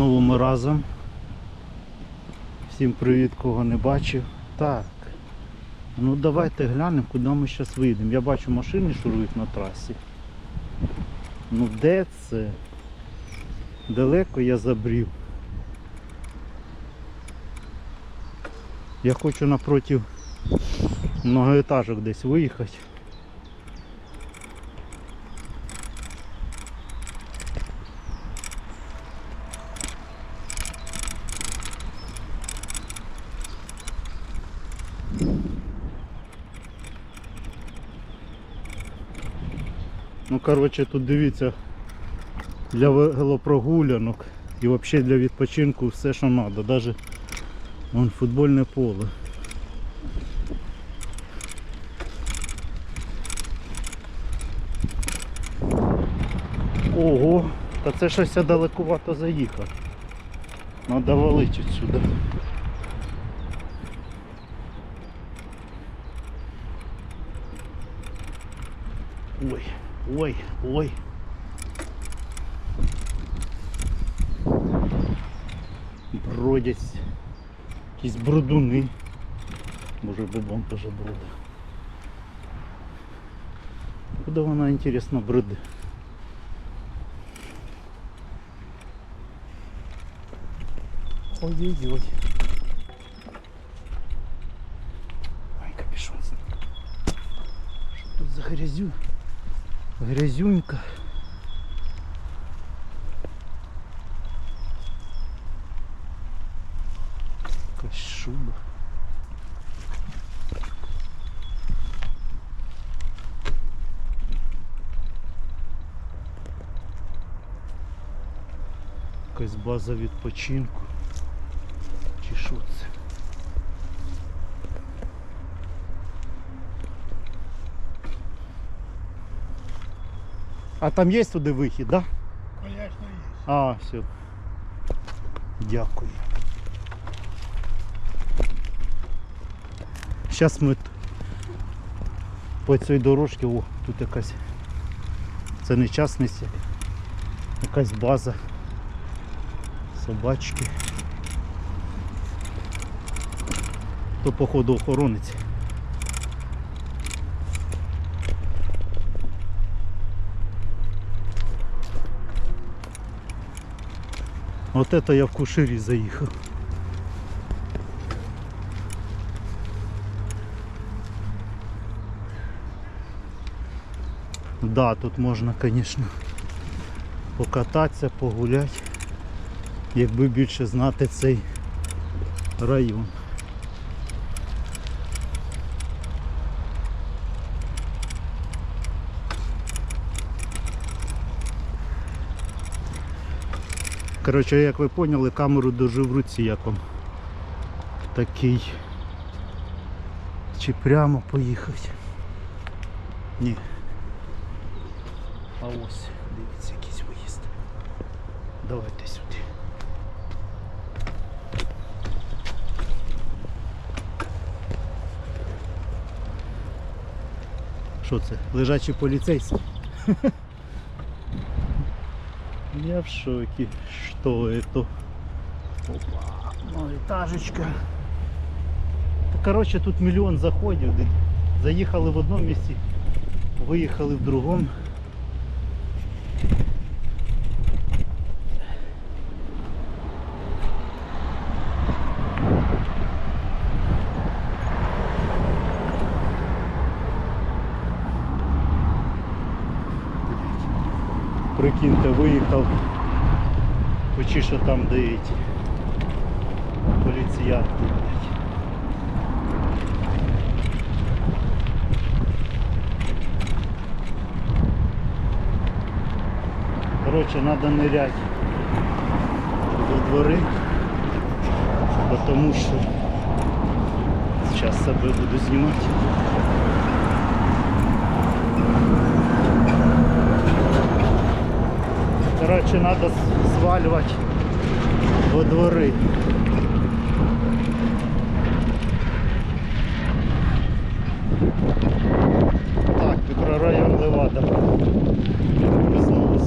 Знову ми разом. Всім привіт, кого не бачив. Так. Ну давайте глянемо, куди ми зараз вийдемо. Я бачу машини шурують на трасі. Ну де це? Далеко я забрів. Я хочу напротив многоетажок десь виїхати. Ну коротше тут дивіться для велопрогулянок і взагалі для відпочинку все що треба. Навіть вон футбольне поле. Ого, та це щось я далекувато заїхав. Надо валити отсюда. Ой, ой, ой. Бродять якісь брудуни. Може бубон теж броди. Куди вона інтересно броди? Ой-ой-ой. Ой, капюшон. Що тут за грязю? Грязюнька. Якась шуба. Якась база відпочинку. Чи що це? А там є туди вихід, так? Да? Конечно, есть. А, все. Дякую. Зараз ми по цій дорожці, о, тут якась. Це не частний. Якась база. Собачки. То походу охоронець. Вот это я в Куширі заїхав. Да, тут можна, звісно, покататися, погуляти, якби більше знати цей район. Коротше, як ви поняли, камеру держу в руці як вам такий. Чи прямо поїхати? Ні. А ось, дивіться, якийсь виїзд. Давайте сюди. Що це? Лежачий поліцейський? Я в шоке. Что это? Опа, этажечка. Короче, тут мільйон заходів. Заехали Заїхали в одному місці, виїхали в другому. Прикиньте, виїхав. Хочі, що там эти поліціянти. Короче, надо нырять во двори, потому что сейчас себе буду знімати. Коротше, треба звалювати во двори. Так, мікрорайон Левада. Ми знову з.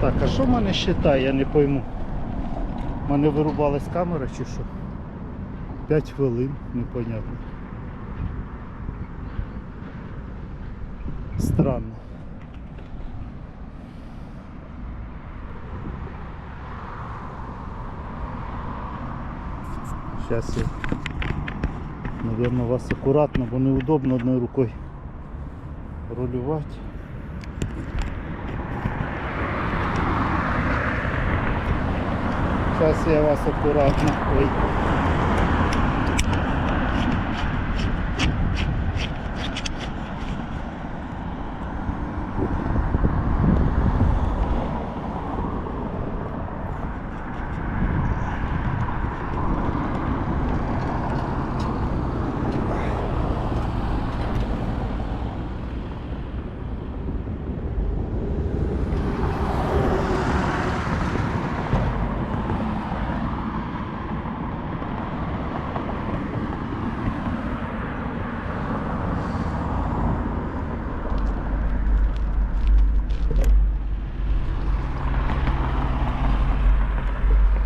Так, а що в мене щита, я не пойму. У мене вирубалась камера чи що? 5 хвилин, непонятно. Странно. Сейчас я, наверное, вас аккуратно, бо неудобно одной рукой рулювати. Сейчас я вас аккуратно. Ой.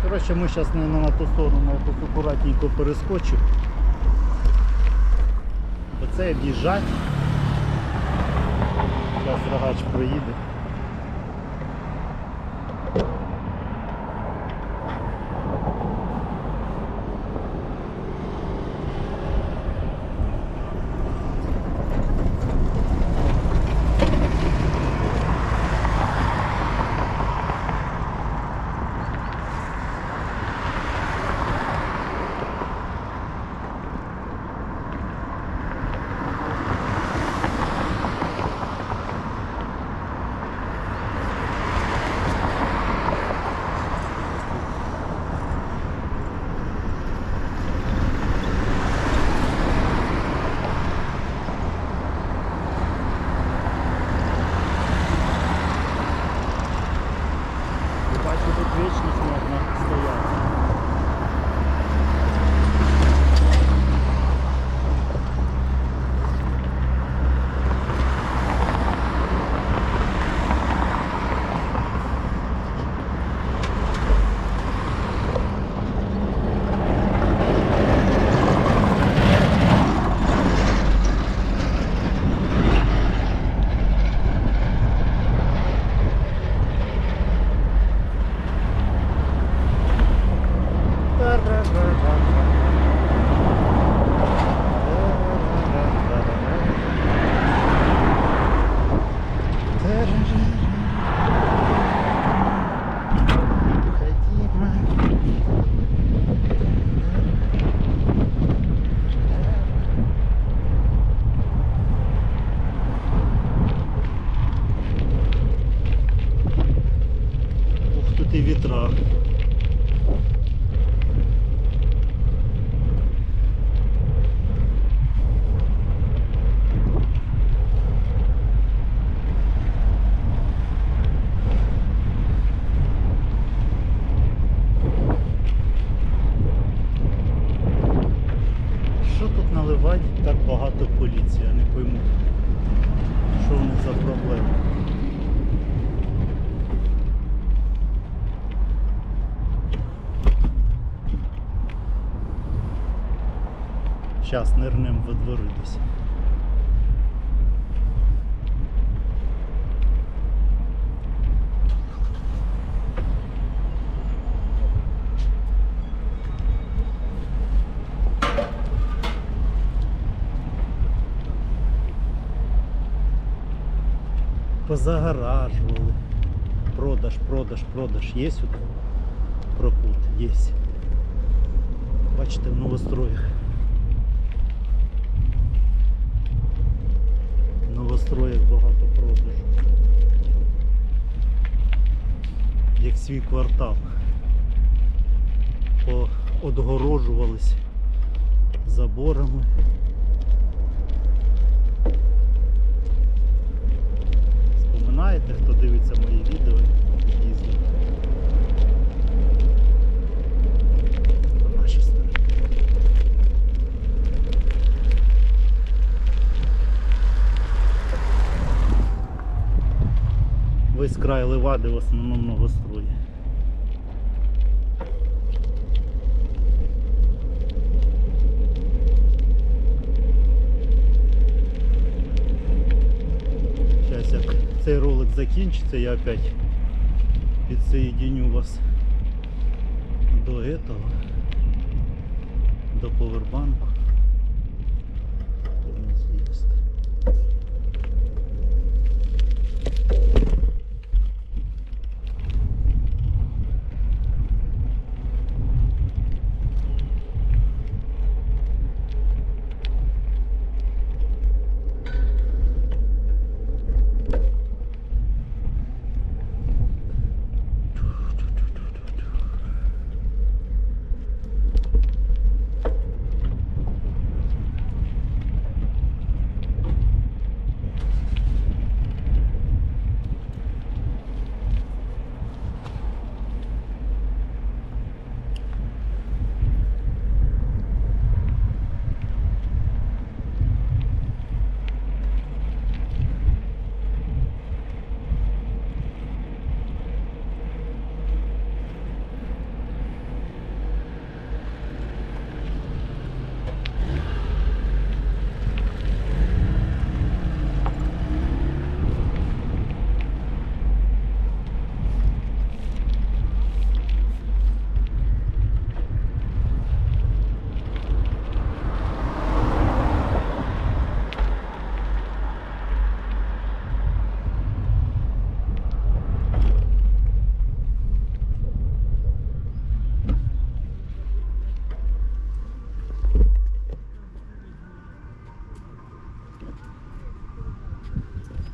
Коротше, ми зараз не на ту сторону, я тут акуратненько перескочимо. Оце об'їжджать. Зараз рогач проїде. Бачу, тут вічність можна стояти. Ух, тут і вітра. Що наливати так багато поліції, я не пойму. Що в них за проблема? Зараз нирнемо во двори десь. Позагораживали. Продаж, продаж, продаж. Є тут проход? Є. Бачите, в новостроях. В новостроях багато продажу. Як свій квартал. Поодгорожувались заборами. Споминаєте, хто дивиться мої відео, їздить. По нашій. Весь край Левади в основному новострої. закінчиться, я опять підсоединю вас до этого, до повербанку. У нас есть.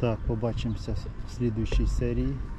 Так, побачимося в слідуючій серії.